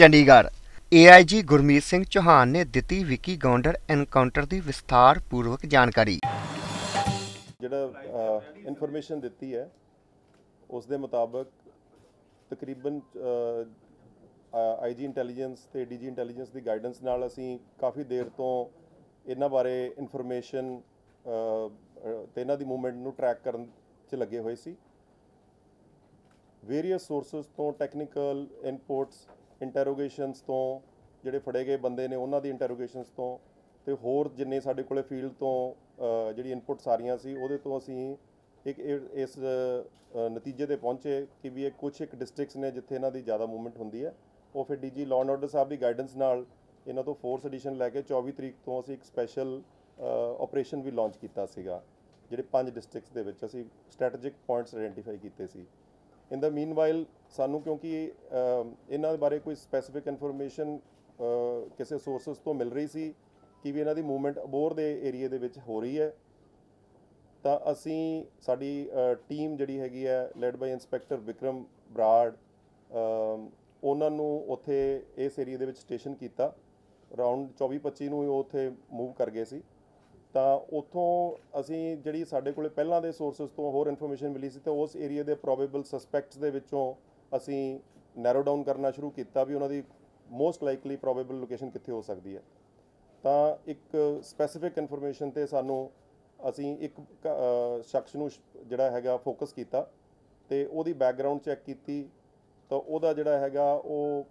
Chandigarh. AIG Gurmeet Singh Chauhan ਨੇ ਦਿੱਤੀ ਵਿਕੀ Gounder encounter ਦੀ ਵਿਸਥਾਰ ਪੂਰਵਕ ਜਾਣਕਾਰੀ। ਜਿਹੜਾ ਇਨਫੋਰਮੇਸ਼ਨ ਦਿੱਤੀ ਹੈ ਉਸ ਦੇ ਮੁਤਾਬਕ ਤਕਰੀਬਨ ਆਈਜੀ ਇੰਟੈਲੀਜੈਂਸ ਤੇ ਡੀਜੀ ਇੰਟੈਲੀਜੈਂਸ ਦੀ ਗਾਈਡੈਂਸ ਨਾਲ ਅਸੀਂ ਕਾਫੀ ਦੇਰ ਤੋਂ ਇਹਨਾਂ ਬਾਰੇ ਇਨਫੋਰਮੇਸ਼ਨ ਤੇ ਇਹਨਾਂ ਦੀ ਮੂਵਮੈਂਟ ਨੂੰ ਟਰੈਕ ਕਰਨ 'ਚ ਲੱਗੇ ਹੋਏ ਸੀ। ਵੇਰੀਅਸ ਸੋਰਸਸ ਤੋਂ ਟੈਕਨੀਕਲ ਇਨਪੁਟਸ ਇੰਟਰੋਗੇਸ਼ਨਸ ਤੋਂ ਜਿਹੜੇ ਫੜੇ ਗਏ ਬੰਦੇ ਨੇ ਉਹਨਾਂ ਦੀ ਇੰਟਰੋਗੇਸ਼ਨਸ ਤੋਂ ਤੇ ਹੋਰ ਜਿੰਨੇ ਸਾਡੇ ਕੋਲੇ ਫੀਲਡ ਤੋਂ ਅ, ਜਿਹੜੀ ਇਨਪੁਟ ਸਾਰੀਆਂ ਸੀ ਉਹਦੇ ਤੋਂ ਅਸੀਂ ਇੱਕ ਇਹ- ਇਸ ਨਤੀਜੇ ਤੇ ਪਹੁੰਚੇ ਕਿ ਵੀ ਇਹ ਕੁਝ ਇੱਕ ਡਿਸਟ੍ਰਿਕਟਸ ਨੇ ਜਿੱਥੇ ਇਹਨਾਂ ਦੀ ਜ਼ਿਆਦਾ ਮੂਵਮੈਂਟ ਹੁੰਦੀ ਹੈ। ਉਹ ਫਿਰ ਡੀਜੀ ਲਾਅ ਐਂਡ ਆਰਡਰ ਸਾਹਿਬ ਦੀ ਗਾਈਡੈਂਸ ਨਾਲ ਇਹਨਾਂ ਤੋਂ ਫੋਰਸ ਐਡੀਸ਼ਨ ਲੈ ਕੇ 24 ਤਰੀਕ ਤੋਂ ਅਸੀਂ ਇੱਕ ਸਪੈਸ਼ਲ ਆਪਰੇਸ਼ਨ ਵੀ ਲਾਂਚ ਕੀਤਾ ਸੀਗਾ ਜਿਹੜੇ ਪੰਜ ਡਿਸਟ੍ਰਿਕਟਸ ਦੇ ਵਿੱਚ ਅਸੀਂ ਸਟ੍ਰੈਟੇਜਿਕ ਪੁਆਇੰਟਸ ਆਇਡੈਂਟੀਫਾਈ ਕੀਤੇ ਸੀ। ਇਨ ਦਾ ਮੀਨਵਾਈਲ ਸਾਨੂੰ ਕਿਉਂਕਿ ਇਹਨਾਂ ਦੇ ਬਾਰੇ ਕੋਈ ਸਪੈਸੀਫਿਕ ਇਨਫੋਰਮੇਸ਼ਨ ਕਿਸੇ ਸੋਰਸਸ ਤੋਂ ਮਿਲ ਰਹੀ ਸੀ ਕਿ ਵੀ ਇਹਨਾਂ ਦੀ ਮੂਵਮੈਂਟ ਅਬੋਰ ਦੇ ਏਰੀਆ ਦੇ ਵਿੱਚ ਹੋ ਰਹੀ ਹੈ, ਤਾਂ ਅਸੀਂ ਸਾਡੀ ਟੀਮ ਜਿਹੜੀ ਹੈਗੀ ਹੈ led by inspector Vikram Brar ਉਹਨਾਂ ਨੂੰ ਉੱਥੇ ਇਸ ਏਰੀਆ ਦੇ ਵਿੱਚ ਸਟੇਸ਼ਨ ਕੀਤਾ। ਅਰਾਊਂਡ 24 25 ਨੂੰ ਉਹ ਉੱਥੇ ਮੂਵ ਕਰ ਗਏ ਸੀ। ਤਾਂ ਉੱਥੋਂ ਅਸੀਂ ਜਿਹੜੀ ਸਾਡੇ ਕੋਲੇ ਪਹਿਲਾਂ ਦੇ ਸੋਰਸਸ ਤੋਂ ਹੋਰ ਇਨਫੋਰਮੇਸ਼ਨ ਮਿਲੀ ਸੀ ਤਾਂ ਉਸ ਏਰੀਆ ਦੇ ਪ੍ਰੋਬੇਬਲ ਸਸਪੈਕਟਸ ਦੇ ਵਿੱਚੋਂ ਅਸੀਂ ਨੈਰੋ ਡਾਊਨ ਕਰਨਾ ਸ਼ੁਰੂ ਕੀਤਾ ਵੀ ਉਹਨਾਂ ਦੀ ਮੋਸਟ ਲਾਈਕਲੀ ਪ੍ਰੋਬੇਬਲ ਲੋਕੇਸ਼ਨ ਕਿੱਥੇ ਹੋ ਸਕਦੀ ਹੈ। ਤਾਂ ਇੱਕ ਸਪੈਸੀਫਿਕ ਇਨਫੋਰਮੇਸ਼ਨ ਤੇ ਸਾਨੂੰ ਅਸੀਂ ਇੱਕ ਸ਼ਖਸ ਨੂੰ ਜਿਹੜਾ ਹੈਗਾ ਫੋਕਸ ਕੀਤਾ ਤੇ ਉਹਦੀ ਬੈਕਗ੍ਰਾਉਂਡ ਚੈੱਕ ਕੀਤੀ ਤਾਂ ਉਹਦਾ ਜਿਹੜਾ ਹੈਗਾ ਉਹ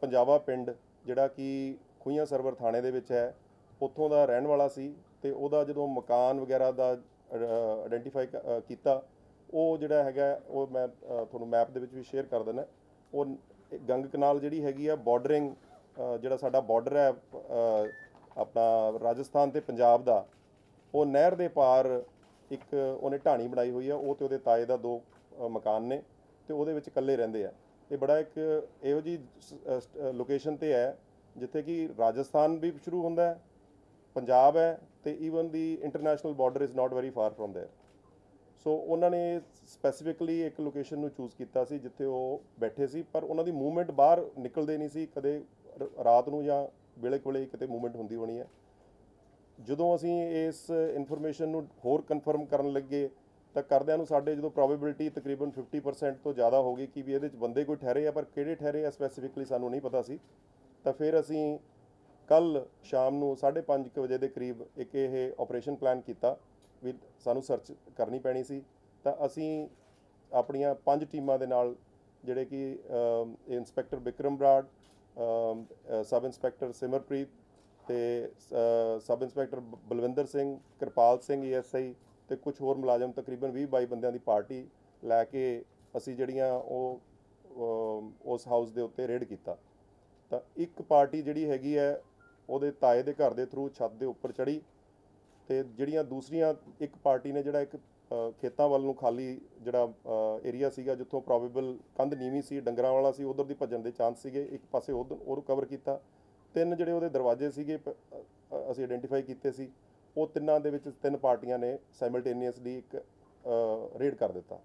ਪੰਜਾਬਾ ਪਿੰਡ ਜਿਹੜਾ ਕਿ ਖੂਈਆਂ ਸਰਵਰ ਥਾਣੇ ਦੇ ਵਿੱਚ ਹੈ, ਉੱਥੋਂ ਦਾ ਰਹਿਣ ਵਾਲਾ ਸੀ ਤੇ ਉਹਦਾ ਜਦੋਂ ਮਕਾਨ ਵਗੈਰਾ ਦਾ ਆਇਡੈਂਟੀਫਾਈ ਕੀਤਾ, ਉਹ ਜਿਹੜਾ ਹੈਗਾ, ਉਹ ਮੈਂ ਤੁਹਾਨੂੰ ਮੈਪ ਦੇ ਵਿੱਚ ਵੀ ਸ਼ੇਅਰ ਕਰ ਦਿੰਦਾ। ਉਹ ਗੰਗ ਕਨਾਲ ਜਿਹੜੀ ਹੈਗੀ ਆ ਬਾਰਡਰਿੰਗ ਜਿਹੜਾ ਸਾਡਾ ਬਾਰਡਰ ਹੈ ਆਪਣਾ ਰਾਜਸਥਾਨ ਤੇ ਪੰਜਾਬ ਦਾ, ਉਹ ਨਹਿਰ ਦੇ ਪਾਰ ਇੱਕ ਉਹਨੇ ਢਾਣੀ ਬਣਾਈ ਹੋਈ ਆ, ਉਹ ਤੇ ਉਹਦੇ ਤਾਏ ਦਾ ਦੋ ਮਕਾਨ ਨੇ ਤੇ ਉਹਦੇ ਵਿੱਚ ਇਕੱਲੇ ਰਹਿੰਦੇ ਆ। ਇਹ ਬੜਾ ਇੱਕ ਇਹੋ ਜੀ ਲੋਕੇਸ਼ਨ ਤੇ ਹੈ, ਜਿੱਥੇ ਕਿ ਰਾਜਸਥਾਨ ਵੀ ਸ਼ੁਰੂ ਹੁੰਦਾ ਹੈ ਪੰਜਾਬ ਹੈ ਤੇ even the international border is not very far from there so ਉਹਨਾਂ ਨੇ ਸਪੈਸੀਫਿਕਲੀ ਇੱਕ ਲੋਕੇਸ਼ਨ ਨੂੰ ਚੂਜ਼ ਕੀਤਾ ਸੀ ਜਿੱਥੇ ਉਹ ਬੈਠੇ ਸੀ ਪਰ ਉਹਨਾਂ ਦੀ ਮੂਵਮੈਂਟ ਬਾਹਰ ਨਿਕਲਦੇ ਨਹੀਂ ਸੀ ਕਦੇ ਰ- ਰਾਤ ਨੂੰ ਜਾਂ ਵੇਲੇ ਕੋਲੇ ਕਿਤੇ ਮੂਵਮੈਂਟ ਹੁੰਦੀ ਹੋਣੀ ਹੈ ਜਦੋਂ ਅਸੀਂ ਇਸ ਇਨਫੋਰਮੇਸ਼ਨ ਨੂੰ ਹੋਰ ਕਨਫਰਮ ਕਰਨ ਲੱਗੇ ਤਾਂ ਕਰਦਿਆਂ ਨੂੰ ਸਾਡੇ ਜਦੋਂ ਪ੍ਰੋਬੇਬਿਲਿਟੀ ਤਕਰੀਬਨ 50% ਤੋਂ ਜ਼ਿਆਦਾ ਹੋ ਗਈ ਕਿ ਵੀ ਇਹਦੇ ਵਿੱਚ ਬੰਦੇ ਕੋਈ ਠਹਿਰੇ ਆ ਪਰ ਕਿਹੜੇ ਠਹਿਰੇ ਆ ਸਪੈਸੀਫਿਕਲੀ ਸਾਨੂੰ ਨਹੀਂ ਪਤਾ ਸੀ ਤਾਂ ਫਿਰ ਅਸੀਂ ਕੱਲ ਸ਼ਾਮ ਨੂੰ 5:30 ਵਜੇ ਦੇ ਕਰੀਬ ਇੱਕ ਇਹ ਆਪਰੇਸ਼ਨ ਪਲਾਨ ਕੀਤਾ ਵੀ ਸਾਨੂੰ ਸਰਚ ਕਰਨੀ ਪੈਣੀ ਸੀ। ਤਾਂ ਅਸੀਂ ਆਪਣੀਆਂ ਪੰਜ ਟੀਮਾਂ ਦੇ ਨਾਲ ਜਿਹੜੇ ਕਿ ਅਮ, inspector Vikram Brar sub inspector Simarpreet ਤੇ sub inspector Balwinder Singh Kirpal Singh ESI ਤੇ ਕੁਝ ਹੋਰ ਮੁਲਾਜ਼ਮ ਤਕਰੀਬਨ 20 22 ਬੰਦਿਆਂ ਦੀ ਪਾਰਟੀ ਲੈ ਕੇ ਅਸੀਂ ਜਿਹੜੀਆਂ ਉਹ ਉਸ ਹਾਊਸ ਦੇ ਉੱਤੇ ਰੇਡ ਕੀਤਾ। ਤਾਂ ਇੱਕ ਪਾਰਟੀ ਜਿਹੜੀ ਹੈਗੀ ਹੈ ਉਹਦੇ ਤਾਏ ਦੇ ਘਰ ਦੇ ਥਰੂ ਛੱਤ ਦੇ ਉੱਪਰ ਚੜੀ ਤੇ ਜਿਹੜੀਆਂ ਦੂਸਰੀਆਂ ਇੱਕ ਪਾਰਟੀ ਨੇ ਜਿਹੜਾ ਇੱਕ ਖੇਤਾਂ ਵੱਲ ਨੂੰ ਖਾਲੀ ਜਿਹੜਾ ਏਰੀਆ ਸੀਗਾ ਜਿੱਥੋਂ ਪ੍ਰੋਬੇਬਲ ਕੰਧ ਨੀਵੀਂ ਸੀ, ਡੰਗਰਾਂ ਵਾਲਾ ਸੀ, ਉਧਰ ਦੀ ਭੱਜਣ ਦੇ ਚਾਂਸ ਸੀਗੇ, ਇੱਕ ਪਾਸੇ ਉਧਰ ਉਹ ਕਵਰ ਕੀਤਾ। ਤਿੰਨ ਜਿਹੜੇ ਉਹਦੇ ਦਰਵਾਜ਼ੇ ਸੀਗੇ, ਪ- ਅਸੀਂ ਆਇਡੈਂਟੀਫਾਈ ਕੀਤੇ ਸੀ। ਉਹ ਤਿੰਨਾਂ ਦੇ ਵਿੱਚ ਤਿੰਨ ਪਾਰਟੀਆਂ ਨੇ ਸਾਈਮਲਟੇਨੀਅਸਲੀ ਇੱਕ ਰੇਡ ਕਰ ਦਿੱਤਾ।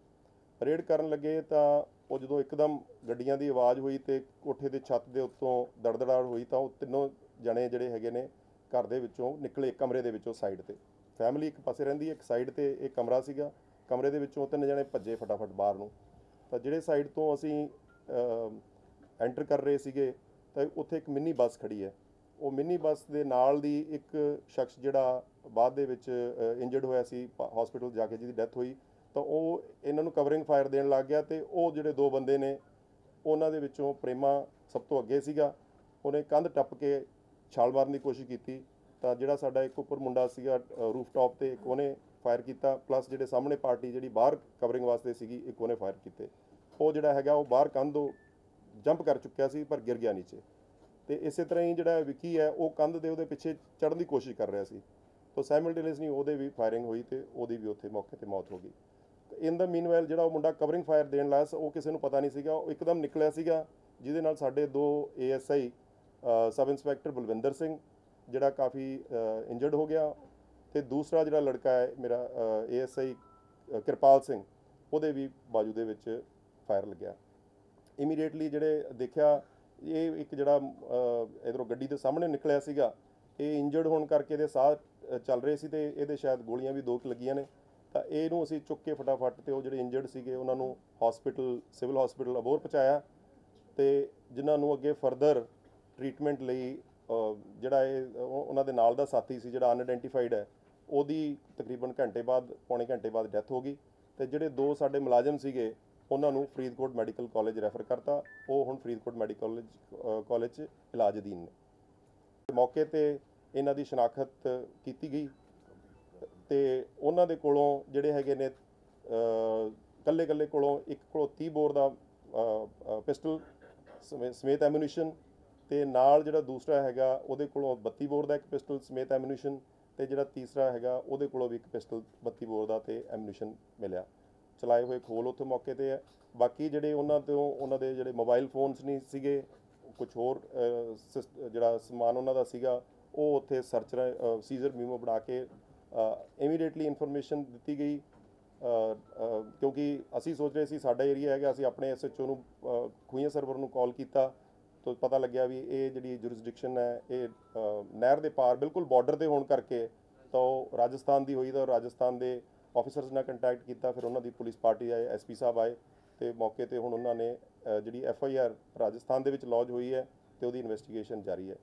ਰੇਡ ਕਰਨ ਲੱਗੇ ਤਾਂ ਉਹ ਜਦੋਂ ਇੱਕਦਮ ਗੱਡੀਆਂ ਦੀ ਆਵਾਜ਼ ਹੋਈ ਤੇ ਕੋਠੇ ਦੇ ਛੱਤ ਦੇ ਉੱਤੋਂ ਦੜਦੜਾੜ ਹੋਈ ਤਾਂ ਉਹ ਤਿੰਨੋਂ ਜਣੇ ਜਿਹੜੇ ਹੈਗੇ ਨੇ ਘਰ ਦੇ ਵਿੱਚੋਂ ਨਿਕਲੇ ਕਮਰੇ ਦੇ ਵਿੱਚੋਂ ਸਾਈਡ ਤੇ। ਫੈਮਿਲੀ ਇੱਕ ਪਾਸੇ ਰਹਿੰਦੀ ਹੈ, ਇੱਕ ਸਾਈਡ ਤੇ ਇਹ ਕਮਰਾ ਸੀਗਾ। ਕਮਰੇ ਦੇ ਵਿੱਚੋਂ ਤਿੰਨ ਜਣੇ ਭੱਜੇ ਫਟਾਫਟ ਬਾਹਰ ਨੂੰ। ਤਾਂ ਜਿਹੜੇ ਸਾਈਡ ਤੋਂ ਅਸੀਂ ਐਂਟਰ ਕਰ ਰਹੇ ਸੀਗੇ, ਤਾਂ ਉੱਥੇ ਇੱਕ ਮਿੰਨੀ ਬੱਸ ਖੜੀ ਹੈ। ਉਹ ਮਿੰਨੀ ਬੱਸ ਦੇ ਨਾਲ ਦੀ ਇੱਕ ਸ਼ਖਸ ਜਿਹੜਾ ਬਾਅਦ ਦੇ ਵਿੱਚ ਇੰਜਰਡ ਹੋਇਆ ਸੀ ਹਸਪੀਟਲ ਜਾ ਕੇ ਜਿਹਦੀ ਡੈਥ ਹੋਈ, ਤਾਂ ਉਹ ਇਹਨਾਂ ਨੂੰ ਕਵਰਿੰਗ ਫਾਇਰ ਦੇਣ ਲੱਗ ਗਿਆ ਤੇ ਉਹ ਜਿਹੜੇ ਦੋ ਬੰਦੇ ਨੇ, ਉਹਨਾਂ ਦੇ ਵਿੱਚੋਂ ਪ੍ਰੇਮਾ ਸਭ ਤੋਂ ਅੱਗੇ ਸੀਗਾ। ਉਹਨੇ ਕੰਧ ਟੱਪ ਕੇ ਛਾਲ ਮਾਰਨ ਦੀ ਕੋਸ਼ਿਸ਼ ਕੀਤੀ, ਤਾਂ ਜਿਹੜਾ ਸਾਡਾ ਇੱਕ ਉੱਪਰ ਮੁੰਡਾ ਸੀਗਾ ਰੂਫ ਟਾਪ ਤੇ ਇੱਕ ਉਹਨੇ ਫਾਇਰ ਕੀਤਾ ਪਲੱਸ ਜਿਹੜੇ ਸਾਹਮਣੇ ਪਾਰਟੀ ਜਿਹੜੀ ਬਾਹਰ ਕਵਰਿੰਗ ਵਾਸਤੇ ਸੀਗੀ, ਇੱਕ ਉਹਨੇ ਫਾਇਰ ਕੀਤੇ। ਉਹ ਜਿਹੜਾ ਹੈਗਾ, ਉਹ ਬਾਹਰ ਕੰਧੋਂ ਜੰਪ ਕਰ ਚੁੱਕਿਆ ਸੀ, ਪਰ ਗਿਰ ਗਿਆ ਨੀਚੇ। ਤੇ ਇਸੇ ਤਰ੍ਹਾਂ ਹੀ ਜਿਹੜਾ ਵਿੱਕੀ ਹੈ, ਉਹ ਕੰਧ ਦੇ ਉਹਦੇ ਪਿੱਛੇ ਚੜਨ ਦੀ ਕੋਸ਼ਿਸ਼ ਕਰ ਰਿਹਾ ਸੀ। ਤਾਂ ਸਾਈਮਲਟੇਨੀਅਸਲੀ ਉਹਦੇ ਵੀ ਫਾਇਰਿੰਗ ਹੋਈ ਤੇ ਉਹਦੀ ਵੀ ਉੱਥੇ ਮੌਕੇ ਤੇ ਮੌਤ ਹੋ ਗਈ। ਇਨ ਦਾ ਮੀਨਵਾਈਲ ਜਿਹੜਾ ਉਹ ਮੁੰਡਾ ਕਵਰਿੰਗ ਫਾਇਰ ਦੇਣ ਲਾਇਆ ਸੀ, ਉਹ ਕਿਸੇ ਨੂੰ ਪਤਾ ਨਹੀਂ ਸੀਗਾ। ਉਹ ਇੱਕਦਮ ਨਿਕਲਿਆ ਸੀਗਾ, ਜਿਹਦੇ ਨਾਲ ਸਾਡੇ ਦੋ ASI sub inspector Balwinder Singh, ਜਿਹੜਾ ਕਾਫੀ ਇੰਜਰਡ ਹੋ ਗਿਆ ਤੇ ਦੂਸਰਾ ਜਿਹੜਾ ਲੜਕਾ ਹੈ ਮੇਰਾ ਏਐਸਆਈ ਕਿਰਪਾਲ ਸਿੰਘ, ਉਹਦੇ ਵੀ ਬਾਜੂ ਦੇ ਵਿੱਚ ਫਾਇਰ ਲੱਗਿਆ। ਇਮੀਡੀਏਟਲੀ ਜਿਹੜੇ ਦੇਖਿਆ, ਇਹ ਇੱਕ ਜਿਹੜਾ ਇਧਰੋਂ ਗੱਡੀ ਦੇ ਸਾਹਮਣੇ ਨਿਕਲਿਆ ਸੀਗਾ, ਇਹ ਇੰਜਰਡ ਹੋਣ ਕਰਕੇ ਇਹਦੇ ਸਾਹ ਚੱਲ ਰਹੇ ਸੀ ਤੇ ਇਹਦੇ ਸ਼ਾਇਦ ਗੋਲੀਆਂ ਵੀ ਦੋ ਕੁ ਲੱਗੀਆਂ ਨੇ। ਤਾਂ ਇਹਨੂੰ ਅਸੀਂ ਚੁੱਕ ਕੇ ਫਟਾਫਟ ਤੇ ਉਹ ਜਿਹੜੇ ਇੰਜਰਡ ਸੀਗੇ, ਉਹਨਾਂ ਨੂੰ ਹਸਪੀਟਲ ਸਿਵਲ ਹਸਪੀਟਲ ਅਬੋਰ ਪਹੁੰਚਾਇਆ ਤੇ ਜਿਨ੍ਹਾਂ ਨੂੰ ਅੱਗੇ ਫਰਦਰ ਟ੍ਰੀਟਮੈਂਟ ਲਈ ਜਿਹੜਾ ਇਹ ਉਹਨਾਂ ਦੇ ਨਾਲ ਦਾ ਸਾਥੀ ਸੀ ਜਿਹੜਾ ਅਨਆਇਡੈਂਟੀਫਾਈਡ ਹੈ, ਉਹਦੀ ਤਕਰੀਬਨ ਘੰਟੇ ਬਾਅਦ, ਪੌਣੇ ਘੰਟੇ ਬਾਅਦ ਡੈਥ ਹੋ ਗਈ ਤੇ ਜਿਹੜੇ ਦੋ ਸਾਡੇ ਮੁਲਾਜ਼ਮ ਸੀਗੇ, ਉਹਨਾਂ ਨੂੰ ਫਰੀਦਕੋਟ ਮੈਡੀਕਲ ਕਾਲਜ ਰੈਫਰ ਕਰਤਾ, ਉਹ ਹੁਣ ਫਰੀਦਕੋਟ ਮੈਡੀਕਲ ਕਾਲਜ ਕਾਲਜ 'ਚ ਇਲਾਜ ਅਧੀਨ ਨੇ। ਮੌਕੇ ਤੇ ਇਹਨਾਂ ਦੀ ਸ਼ਨਾਖਤ ਕੀਤੀ ਗਈ ਤੇ ਉਹਨਾਂ ਦੇ ਕੋਲੋਂ ਜਿਹੜੇ ਹੈਗੇ ਨੇ ਕੱਲੇ ਕੱਲੇ ਕੋਲੋਂ ਇੱਕ ਕੋਲੋਂ 30 ਬੋਰ ਦਾ ਪਿਸਟਲ ਸਮੇਤ ਐਮੂਨੀਸ਼ਨ ਤੇ ਨਾਲ ਜਿਹੜਾ ਦੂਸਰਾ ਹੈਗਾ ਉਹਦੇ ਕੋਲੋਂ 32 ਬੋਰ ਦਾ ਇੱਕ ਪਿਸਟਲ ਸਮੇਤ ਐਮੂਨੀਸ਼ਨ ਤੇ ਜਿਹੜਾ ਤੀਸਰਾ ਹੈਗਾ ਉਹਦੇ ਕੋਲੋਂ ਵੀ ਇੱਕ ਪਿਸਟਲ 32 ਬੋਰ ਦਾ ਤੇ ਐਮੂਨੀਸ਼ਨ ਮਿਲਿਆ। ਚਲਾਏ ਹੋਏ ਖੋਲ ਉੱਥੇ ਮੌਕੇ ਤੇ ਹੈ। ਬਾਕੀ ਜਿਹੜੇ ਉਹਨਾਂ ਤੋਂ ਉਹਨਾਂ ਦੇ ਜਿਹੜੇ ਮੋਬਾਈਲ ਫੋਨਸ ਨਹੀਂ ਸੀਗੇ ਕੁਝ ਹੋਰ ਸਿਸ- ਜਿਹੜਾ ਸਮਾਨ ਉਹਨਾਂ ਦਾ ਸੀਗਾ ਉਹ ਉੱਥੇ ਸਰਚ ਸੀਜ਼ਰ ਮੀਮੋ ਬਣਾ ਕੇ ਇਮੀਡੀਏਟਲੀ ਇਨਫੋਰਮੇਸ਼ਨ ਦਿੱਤੀ ਗਈ। ਕਿਉਂਕਿ ਅਸੀਂ ਸੋਚ ਰਹੇ ਸੀ ਸਾਡਾ ਏਰੀਆ ਹੈਗਾ ਅਸੀਂ ਆਪਣੇ ਐਸਐਚਓ ਨੂੰ ਅ, ਖੂਹੀਆਂ ਸਰਵਰ ਨੂੰ ਕਾਲ ਕੀਤਾ। ਤਾਂ ਪਤਾ ਲੱਗਿਆ ਵੀ ਇਹ ਜਿਹੜੀ ਜੁਰਿਸਡਿਕਸ਼ਨ ਹੈ, ਇਹ ਨਹਿਰ ਦੇ ਪਾਰ ਬਿਲਕੁਲ ਬਾਰਡਰ ਤੇ ਹੋਣ ਕਰਕੇ ਤਾਂ ਉਹ ਰਾਜਸਥਾਨ ਦੀ ਹੋਈ ਤਾਂ ਰਾਜਸਥਾਨ ਦੇ ਆਫੀਸਰਸ ਨਾਲ ਕੰਟੈਕਟ ਕੀਤਾ, ਫਿਰ ਉਹਨਾਂ ਦੀ ਪੁਲਿਸ ਪਾਰਟੀ ਆਏ ਐਸਪੀ ਸਾਹਿਬ ਆਏ ਤੇ ਮੌਕੇ ਤੇ ਹੁਣ ਉਹਨਾਂ ਨੇ ਜਿਹੜੀ ਐਫ ਆਈ ਆਰ ਰਾਜਸਥਾਨ ਦੇ ਵਿੱਚ ਲੌਜ ਹੋਈ ਹੈ ਤੇ ਉਹਦੀ ਇਨਵੈਸਟੀਗੇਸ਼ਨ ਜਾਰੀ ਹੈ।